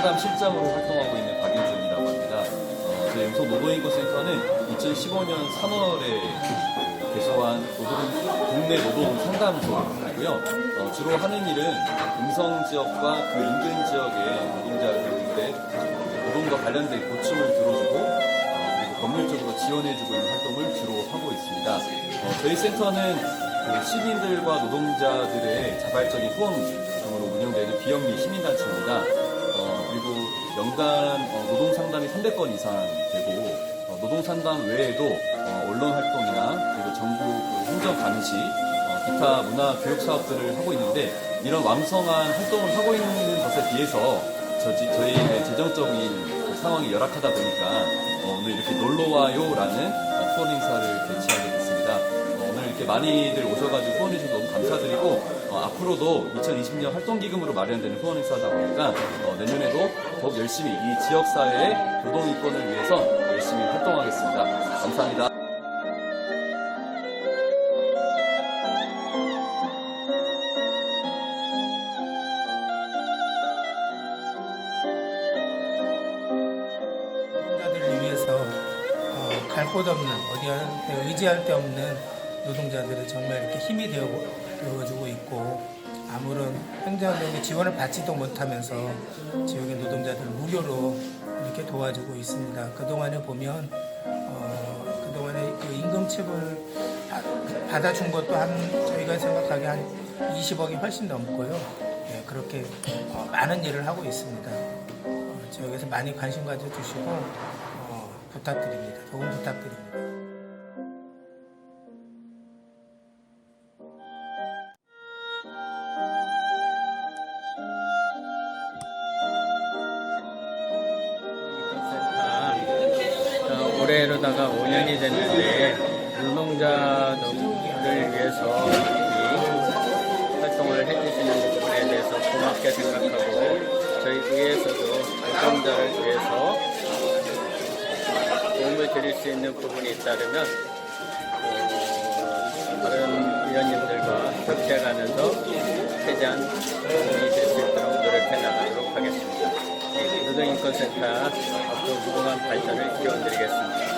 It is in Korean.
상담 실장으로 활동하고 있는 박윤준이라고 합니다. 어, 저희 영성 노동인권 센터는 2015년 3월에 개소한 노동, 동네 노동 상담소이고요. 어, 주로 하는 일은 음성 지역과 그 인근 지역의 노동자들의 노동과 관련된 고충을 들어주고 어, 법률적으로 지원해주고 있는 활동을 주로 하고 있습니다. 어, 저희 센터는 그 시민들과 노동자들의 자발적인 후원 등으로 운영되는 비영리 시민단체입니다. 어, 그리고 연간 어, 노동 상담이 300건 이상 되고 어, 노동 상담 외에도 어, 언론 활동이나 그리고 정부 그 행정 감시, 어, 기타 문화 교육 사업들을 하고 있는데 이런 왕성한 활동을 하고 있는 것에 비해서 저지, 저희의 재정적인 그 상황이 열악하다 보니까 어, 오늘 이렇게 놀러와요라는 어, 후원 행사를 개최하게 됐습니다. 이렇게 많이들 오셔가지고 후원해주셔서 너무 감사드리고 어, 앞으로도 2020년 활동기금으로 마련되는 후원 행사다 보니까 어, 내년에도 더욱 열심히 이 지역사회의 노동인권을 위해서 열심히 활동하겠습니다. 감사합니다. 어, 갈곳 없는 어디 한테 의지할 데 없는 노동자들을 정말 이렇게 힘이 되어 되어주고 있고 아무런 행정적인 지원을 받지도 못하면서 지역의 노동자들을 무료로 이렇게 도와주고 있습니다. 그 동안에 보면 어, 그 동안에 그 하- 받아준 것도 한 저희가 생각하기에 한 20억이 훨씬 넘고요. 예, 그렇게 어, 많은 일을 하고 있습니다. 어, 지역에서 많이 관심 가져주시고 어, 부탁드립니다. 도움 부탁드립니다. 올해로다가 5년이 됐는데 노동자들을 위해서 이 활동을 해주시는 부분에 대해서 고맙게 생각하고 저희 의회에서도 노동자를 위해서 도움을 드릴 수 있는 부분이 있다면 어, 다른 위원님들과 협치해가면서 최대한 도움이 될 노동인권센터 앞으로 무궁한 발전을 기원드리겠습니다.